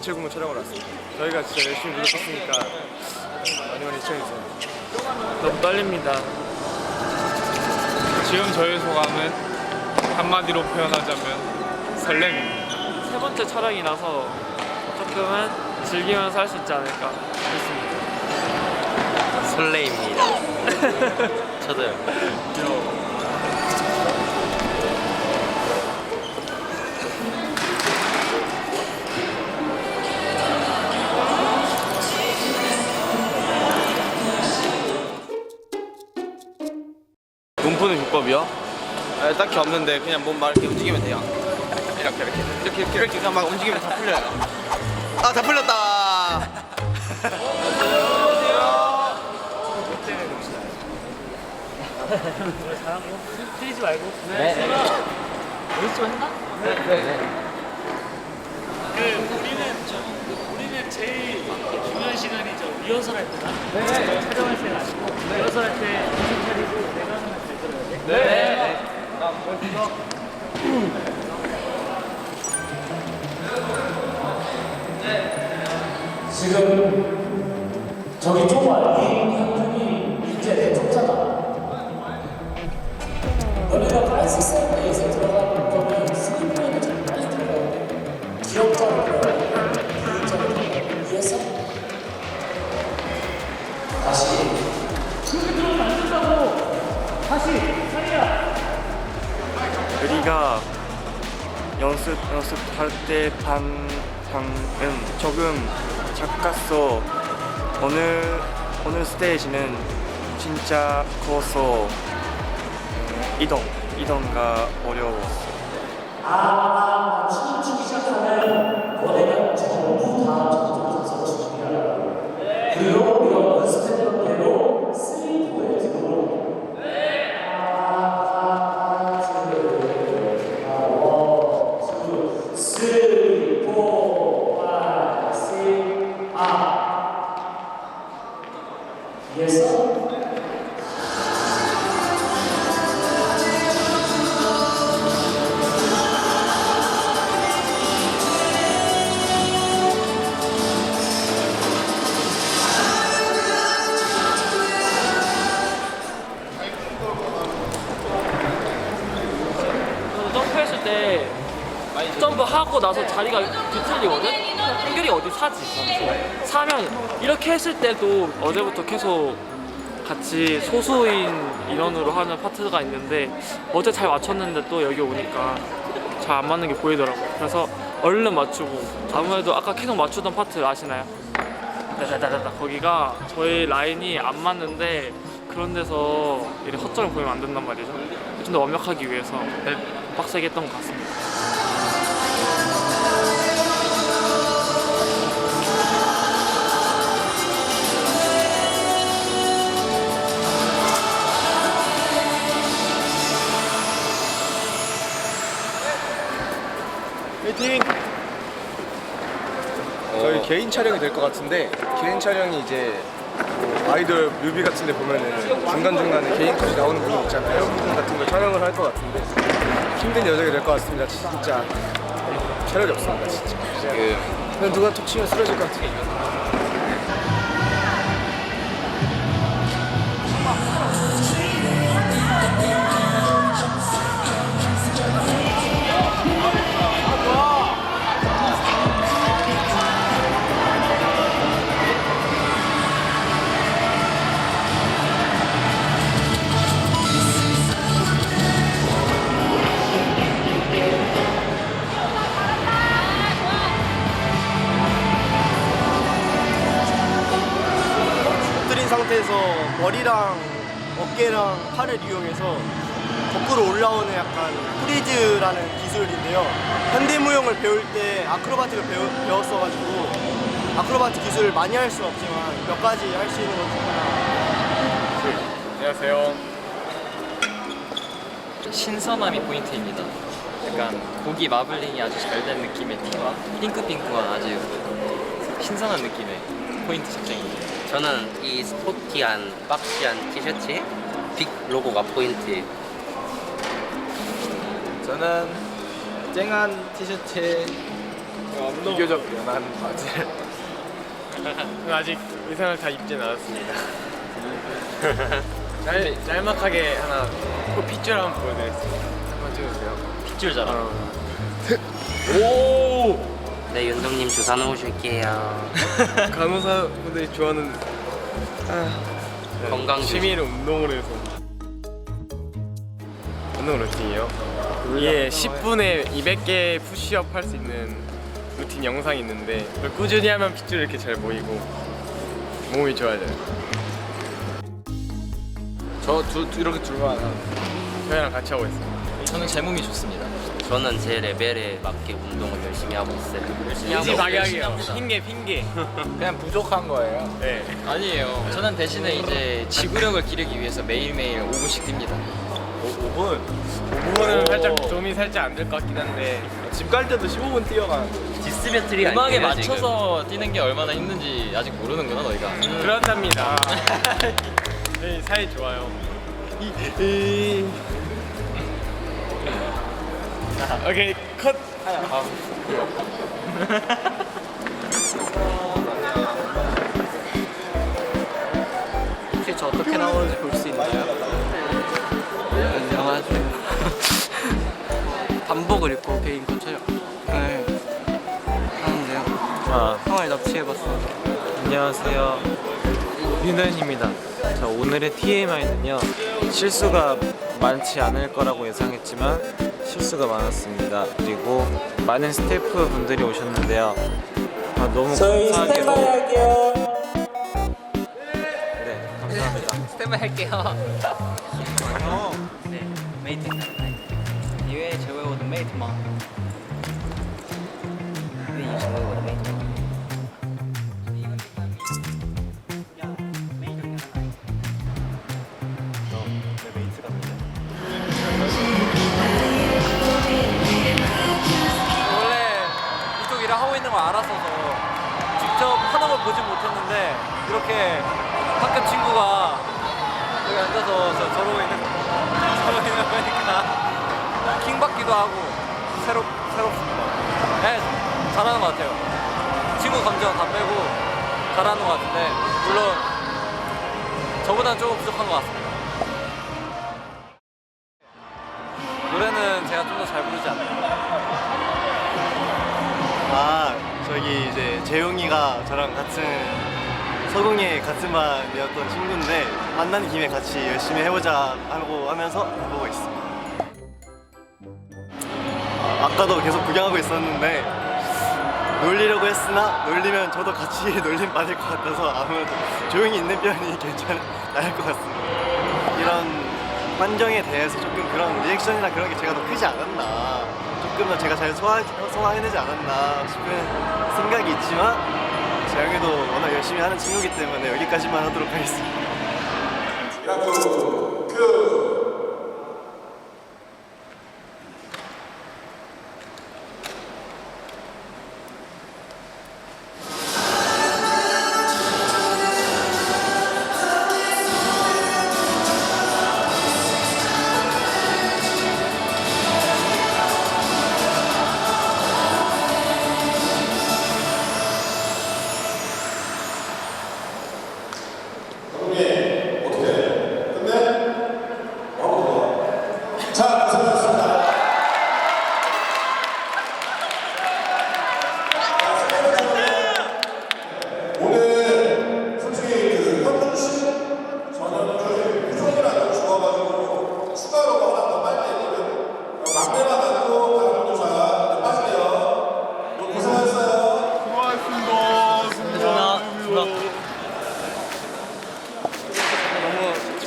단체 공연 촬영을 왔습니다. 저희가 진짜 열심히 노력했으니까 많이 많이 시청해주세요. 너무 떨립니다. 지금 저의 소감은 한마디로 표현하자면 설렘입니다. 세 번째 촬영이라서 조금은 즐기면서 할 수 있지 않을까 싶습니다. 설레입니다. 저도요. 몸 푸는 비법이요? 아, 딱히 없는데 그냥 몸막 이렇게 움직이면 돼요. 이렇게 이렇게 이렇게 이렇게 이렇게 그냥 막 움직이면 다 풀려요. 아 다 풀렸다. 틀리지 말고. 그 우리는 저 우리는 제일 중요한 시간이 죠 리허설 할. 네. 촬영할 때가 아니고 리허설 할 때 정신 차리고 내가 하는 잘 들어야 돼. 지금 저기 좁아 이 연습할 때 반, 방은 조금 작았어. 오늘 오늘 스테이지는 진짜 커서 음, 이동 이동가 어려웠어. 아, 춤을 추기 시작하면 너네가 전부 다 저쪽으로 가서 춤을 하라고 그리고 점프하고 나서 자리가 뒤틀리거든? 한결이 어디 사지? 사면 이렇게 했을 때도 어제부터 계속 같이 소수인 인원으로 하는 파트가 있는데 어제 잘 맞췄는데 또 여기 오니까 잘 안 맞는 게 보이더라고요. 그래서 얼른 맞추고 아무래도 아까 계속 맞추던 파트 아시나요? 다다다다 거기가 저희 라인이 안 맞는데 그런 데서 이렇게 허점을 보이면 안 된단 말이죠. 좀 더 완벽하기 위해서 네, 빡세게 했던 것 같습니다. 화이팅! 저희 개인 촬영이 될 것 같은데 개인 촬영이 이제 뭐 아이돌 뮤비 같은 데 보면은 중간중간에 개인까지 나오는 부분 있잖아요. 부분 같은 걸 촬영을 할 것 같은데 힘든 여정이 될 것 같습니다. 진짜. 체력이 없습니다 진짜. 그냥 누가 톡 치면 쓰러질 것 같아요 머리랑 어깨랑 팔을 이용해서 거꾸로 올라오는 약간 프리즈라는 기술인데요. 현대무용을 배울 때 아크로바틱을 배우, 배웠어가지고 아크로바틱 기술을 많이 할 수는 없지만 몇 가지 할 수 있는 것 중에 하나. 안녕하세요. 신선함이 포인트입니다. 약간 고기 마블링이 아주 잘 된 느낌의 티와 핑크핑크한 아주 신선한 느낌의 포인트 착장입니다. 저는 이 스포티한 박시한 티셔츠에 빅 로고가 포인트. 저는 쨍한 티셔츠에 비교적 연한 바지를 저는 아직 의상을 다 입진 않았습니다. 짤, 짤막하게 하나 꼭 핏줄 한번 보여드리겠습니다. 한번 찍어주세요. 핏줄 자랑. 네, 윤동님 주사 놓으실게요. 간호사분들이 좋아하는 건강 취미를 운동을 해서 운동 루틴이요? 이게 10분에 200개 푸시업 할 수 있는 루틴 영상이 있는데 그걸 꾸준히 하면 핏줄이 이렇게 잘 보이고 몸이 좋아져요 저 두, 이렇게 둘만 저희랑 같이 하고 있어요 저는 제 몸이 좋습니다. 저는 제 레벨에 맞게 운동을 열심히 하고 있어요. 열심히 인지 하고 박약이요. 열심히 합니다. 핑계 핑계. 그냥 부족한 거예요. 네. 아니에요. 저는 대신에 이제 지구력을 기르기 위해서 매일매일 5분씩 뜁니다. 5분? 5분은 살짝 도움이 살짝 안 될 것 같긴 한데. 집 갈 때도 15분 뛰어가 디스 배틀이 음악에 아니에요, 맞춰서 뛰는 게 얼마나 힘든지 아직 모르는구나 너희가. 그렇답니다. 네, 사이 좋아요 오케이 컷 혹시 저 어떻게 나오는지 볼 수 있나요? 안녕하세요. 반복을 입고 개인 거 촬영을 하는데요. 형을 납치해봤습니다. 안녕하세요. 윤현입니다. 자, 오늘의 TMI는요. 실수가 많지 않을 거라고 예상했지만 실수가 많았습니다. 그리고 많은 스태프 분들이 오셨는데요. 아, 너무 감사하게도 네, 감사합니다. 스탠바이 할게요. 네, 메이트. 이외에 제외 직접 하는 걸 보진 못했는데 이렇게 학교 친구가 여기 앉아서 저, 저러고 있는 저러고 있는 거니까 킹 받기도 하고 새롭 새롭습니다. 네, 잘하는 것 같아요. 친구 감정 다 빼고 잘하는 것 같은데 물론 저보다는 조금 부족한 것 같습니다. 재용이가 저랑 같은 서공예 같은 반이었던 친구인데 만나는 김에 같이 열심히 해보자 하고 하면서 보고 있습니다. 아, 아까도 계속 구경하고 있었는데 놀리려고 했으나 놀리면 저도 같이 놀림 받을 것 같아서 아무래도 조용히 있는 편이 괜찮을 것 같습니다. 이런 환경에 대해서 조금 그런 리액션이나 그런 게 제가 더 크지 않았나 조금 더 제가 잘 소화, 소화해내지 않았나 싶은 생각이 있지만 재영이도 워낙 열심히 하는 친구이기 때문에 여기까지만 하도록 하겠습니다.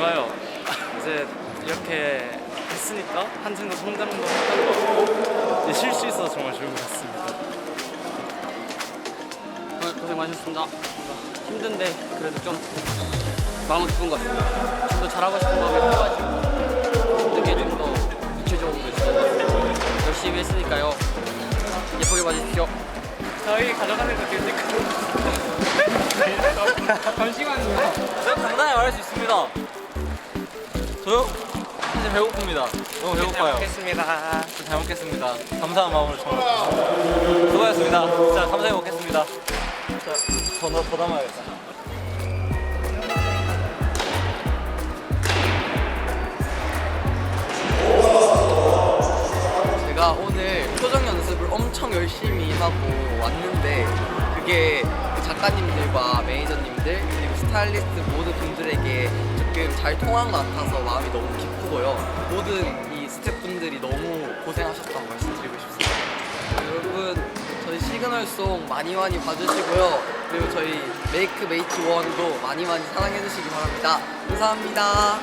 좋아요. 이제 이렇게 했으니까 한층 더 성장도 했던 것 같고 쉴 수 있어서 정말 좋은 것 같습니다. 오늘 고생 많으셨습니다. 힘든데 그래도 좀 마음은 기쁜 것 같습니다. 좀 더 잘하고 싶은 마음이 커가지고 힘든 게 좀 더 구체적으로 있어요. 열심히 했으니까요. 예쁘게 봐주십시오. 저희 가져가는 거 됩니까? 제가 당당히 말할 수 있습니다. 저요? 진짜 배고픕니다. 너무 배고파요. 먹겠습니다. 잘 먹겠습니다. 감사한 마음으로 잘 수고하셨습니다. 진짜 감사히 먹겠습니다. 자, 더, 넣- 더 담아야겠다. 제가 오늘 표정 연습을 엄청 열심히 하고 왔는데 그게 그 작가님들과 매니저님들 그리고 스타일리스트 모든 분들에게 잘 통한 것 같아서 마음이 너무 기쁘고요. 모든 이 스태프분들이 너무 고생하셨다고 말씀드리고 싶습니다. 여러분 저희 시그널송 많이 많이 봐주시고요. 그리고 저희 메이크 메이트 원도 많이 많이 사랑해주시기 바랍니다. 감사합니다.